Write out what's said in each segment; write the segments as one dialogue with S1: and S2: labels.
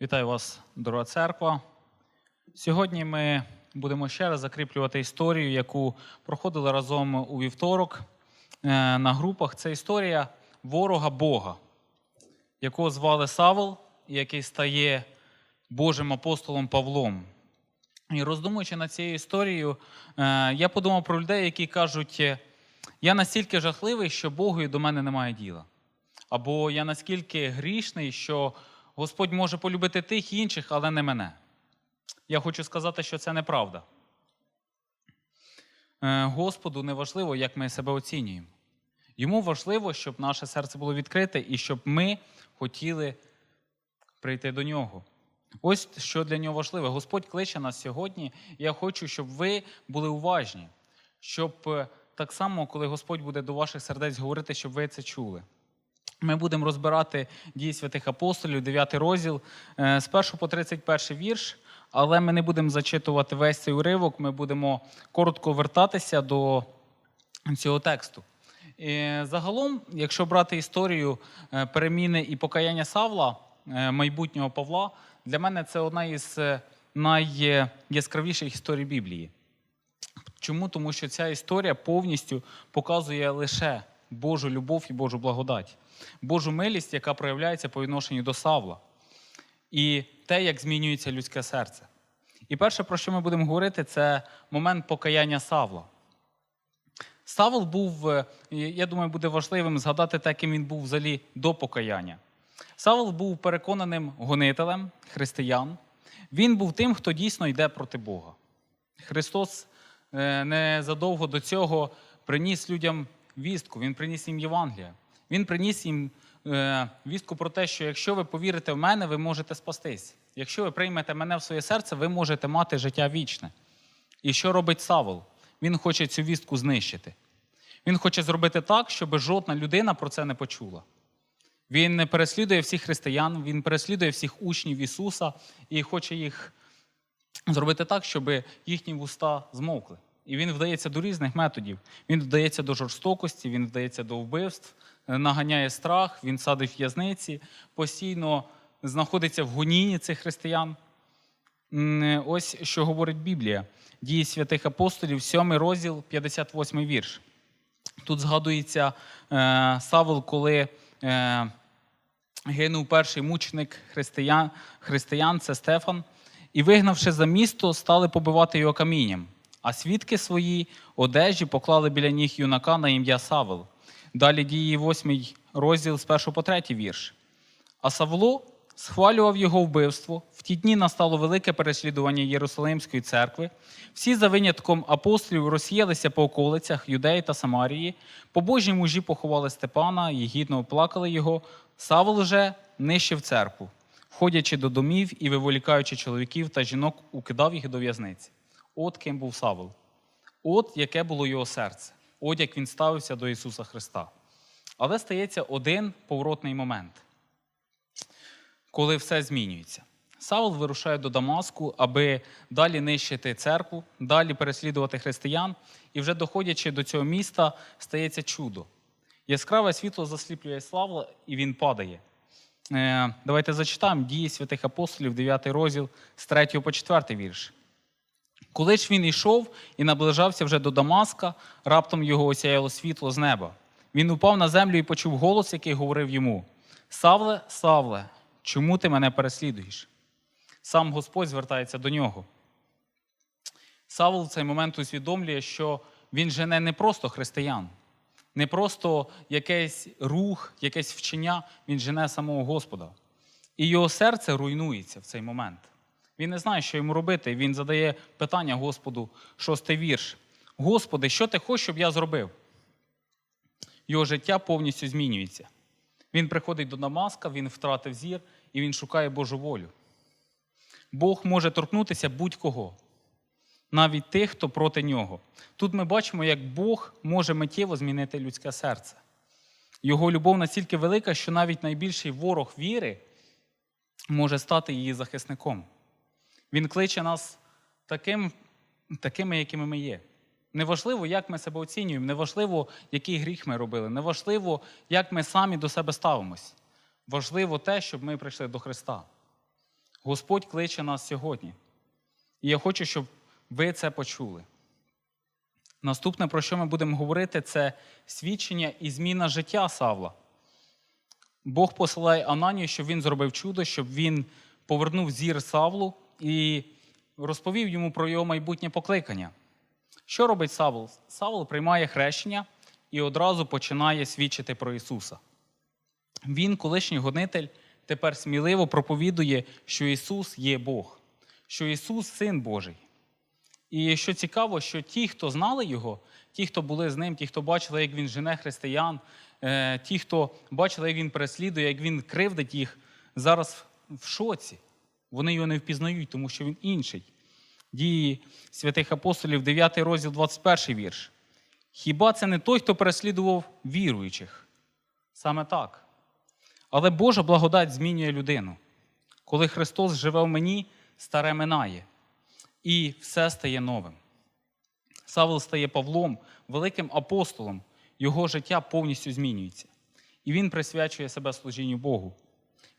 S1: Вітаю вас, дорога церква. Сьогодні ми будемо ще раз закріплювати історію, яку проходили разом у вівторок е, на групах. Це історія ворога Бога, якого звали Савол, який стає Божим апостолом Павлом. І роздумуючи над цією історією, е, я подумав про людей, які кажуть: е, я настільки жахливий, що Богу і до мене немає діла. Або я наскільки грішний, що Господь може полюбити тих і інших, але не мене. Я хочу сказати, що це неправда. Е, Господу не важливо, як ми себе оцінюємо. Йому важливо, щоб наше серце було відкрите і щоб ми хотіли прийти до нього. Ось що для нього важливе. Господь кличе нас сьогодні. Я хочу, щоб ви були уважні, щоб е, так само, коли Господь буде до ваших сердець говорити, щоб ви це чули. Ми будемо розбирати дії святих апостолів, 9 розділ е, з 1 по 31 вірш, але ми не будемо зачитувати весь цей уривок, ми будемо коротко вертатися до цього тексту. І Загалом, якщо брати історію е, переміни і покаяння Савла, е, майбутнього Павла, для мене це одна із е, найяскравіших історій Біблії. Чому? Тому що ця історія повністю показує лише Божу любов і Божу благодать, Божу милість, яка проявляється по відношенню до Савла, і те, як змінюється людське серце. І перше, про що ми будемо говорити, це момент покаяння Савла. Савл був, е, я думаю, буде важливим згадати те, ким він був взагалі до покаяння. Савл був переконаним гонителем християн. Він був тим, хто дійсно йде проти Бога. Христос е, незадовго до цього приніс людям вістку, Він приніс їм Євангелія. Він приніс їм е, вістку про те, що якщо ви повірите в мене, ви можете спастись. Якщо ви приймете мене в своє серце, ви можете мати життя вічне. І що робить Савол? Він хоче цю вістку знищити. Він хоче зробити так, щоб жодна людина про це не почула. Він не переслідує всіх християн, він переслідує всіх учнів Ісуса і хоче їх зробити так, щоб їхні вуста змовкли. І він вдається до різних методів. Він вдається до жорстокості, він вдається до вбивств, наганяє страх, він садить в'язниці, постійно знаходиться в гонінні цих християн. Ось що говорить Біблія. Дії святих апостолів, 7 розділ, 58 вірш. Тут згадується е, Савол, коли е, гинув перший мученик християн, християн, це Стефан, і, вигнавши за місто, стали побивати його камінням. А свідки свої одежі поклали біля ніг юнака на ім'я Савел. Далі дії 8 розділ з 1 по 3 вірш. А Савло схвалював його вбивство. В ті дні настало велике переслідування Єрусалимської церкви. Всі за винятком апостолів розсіялися по околицях Юдеї та Самарії. Побожні мужі поховали Степана і гідно оплакали його. Савл же нищив церкву, входячи до домів і виволікаючи чоловіків та жінок, укидав їх до в'язниці. От ким був Савл. От яке було його серце. От як він ставився до Ісуса Христа. Але стається один поворотний момент коли все змінюється. Савл вирушає до Дамаску, аби далі нищити церкву, далі переслідувати християн, і вже доходячи до цього міста, стається чудо. Яскраве світло засліплює Славла, і він падає. Е, Давайте зачитаємо дії святих апостолів, 9 розділ з 3 по 4 вірш. Коли ж він йшов і наближався вже до Дамаска, раптом його осяяло світло з неба. Він упав на землю і почув голос, який говорив йому: Савле, Савле, чому ти мене переслідуєш? Сам Господь звертається до нього. Савл в цей момент усвідомлює, що він жене не просто християн, не просто якийсь рух, якесь вчення, він жене самого Господа. І його серце руйнується в цей момент. Він не знає, що йому робити. Він задає питання Господу, шостий вірш. Господи, що ти хочеш, щоб я зробив? Його життя повністю змінюється. Він приходить до Дамаска, він втратив зір і він шукає Божу волю. Бог може торкнутися будь-кого, навіть тих, хто проти нього. Тут ми бачимо, як Бог може миттєво змінити людське серце. Його любов настільки велика, що навіть найбільший ворог віри може стати її захисником. Він кличе нас таким, такими, якими ми є. Неважливо, як ми себе оцінюємо, неважливо, який гріх ми робили, неважливо, як ми самі до себе ставимось. Важливо те, щоб ми прийшли до Христа. Господь кличе нас сьогодні. І я хочу, щоб ви це почули. Наступне, про що ми будемо говорити, це свідчення і зміна життя Савла. Бог посилає Ананію, щоб він зробив чудо, щоб він повернув зір Савлу і розповів йому про його майбутнє покликання. Що робить Савл? Савл приймає хрещення і одразу починає свідчити про Ісуса. Він, колишній гонитель, тепер сміливо проповідує, що Ісус є Бог, що Ісус Син Божий. І що цікаво, що ті, хто знали його, ті, хто були з ним, ті, хто бачили, як він жене християн, е, ті, хто бачили, як він переслідує, як він кривдить їх, зараз в шоці. Вони його не впізнають, тому що він інший. Дії святих апостолів, 9 розділ, 21 вірш. Хіба це не той, хто переслідував віруючих? Саме так. Але Божа благодать змінює людину. Коли Христос живе в мені, старе минає, і все стає новим. Савл стає Павлом, великим апостолом, його життя повністю змінюється. І він присвячує себе служінню Богу.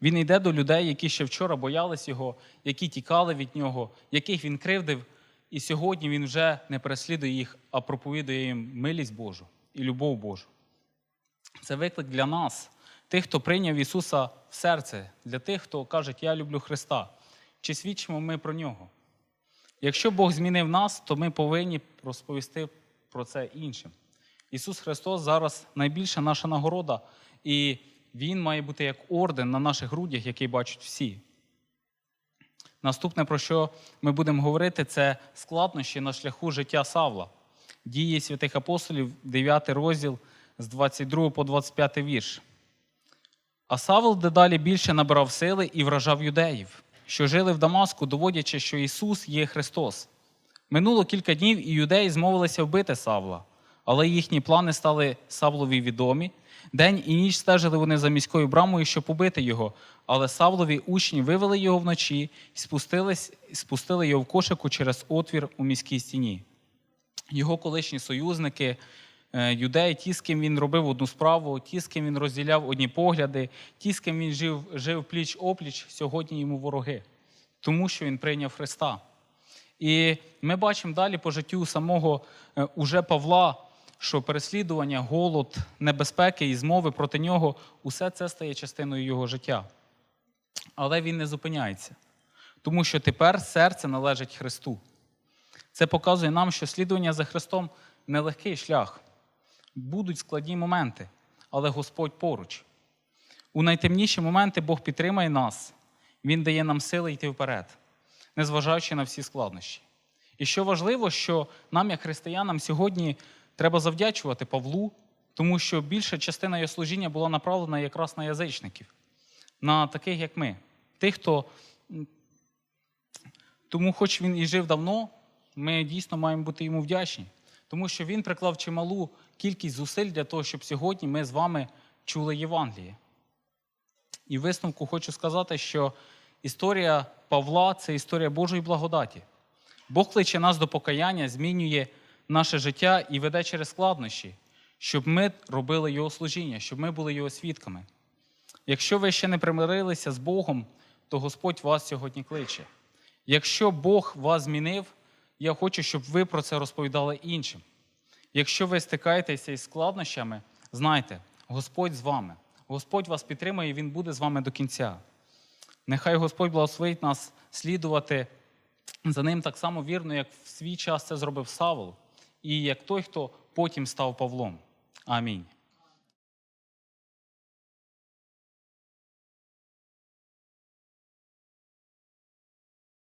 S1: Він йде до людей, які ще вчора боялись його, які тікали від нього, яких він кривдив, і сьогодні він вже не переслідує їх, а проповідує їм милість Божу і любов Божу. Це виклик для нас, тих, хто прийняв Ісуса в серце, для тих, хто каже, Я люблю Христа. Чи свідчимо ми про нього? Якщо Бог змінив нас, то ми повинні розповісти про це іншим. Ісус Христос зараз найбільша наша нагорода, і Він має бути як орден на наших грудях, який бачать всі. Наступне, про що ми будемо говорити, це складнощі на шляху життя Савла. Дії святих апостолів, 9 розділ з 22 по 25 вірш. А Савл дедалі більше набирав сили і вражав юдеїв, що жили в Дамаску, доводячи, що Ісус є Христос. Минуло кілька днів, і юдеї змовилися вбити Савла, але їхні плани стали Савлові відомі. День і ніч стежили вони за міською брамою, щоб убити його. Але Савлові учні вивели його вночі і спустили його в кошику через отвір у міській стіні. Його колишні союзники, е, юдеї, ті, з ким він робив одну справу, ті, з ким він розділяв одні погляди, ті, з ким він жив, жив пліч опліч, сьогодні йому вороги, тому що він прийняв Христа. І ми бачимо далі по життю самого е, уже Павла, що переслідування, голод, небезпеки і змови проти нього усе це стає частиною його життя. Але він не зупиняється, тому що тепер серце належить Христу. Це показує нам, що слідування за Христом нелегкий шлях. Будуть складні моменти, але Господь поруч. У найтемніші моменти Бог підтримає нас, Він дає нам сили йти вперед, незважаючи на всі складнощі. І що важливо, що нам, як християнам, сьогодні треба завдячувати Павлу, тому що більша частина його служіння була направлена якраз на язичників, на таких, як ми, тих, хто. Тому, хоч він і жив давно, ми дійсно маємо бути йому вдячні, тому що він приклав чималу кількість зусиль для того, щоб сьогодні ми з вами чули Євангеліє. І висновку хочу сказати, що історія Павла це історія Божої благодаті. Бог кличе нас до покаяння, змінює наше життя і веде через складнощі, щоб ми робили Його служіння, щоб ми були Його свідками. Якщо ви ще не примирилися з Богом, то Господь вас сьогодні кличе. Якщо Бог вас змінив, я хочу, щоб ви про це розповідали іншим. Якщо ви стикаєтеся із складнощами, знайте, Господь з вами. Господь вас підтримує і Він буде з вами до кінця. Нехай Господь благословить нас слідувати за ним так само вірно, як в свій час це зробив Савол, і як той, хто потім став Павлом. Амінь.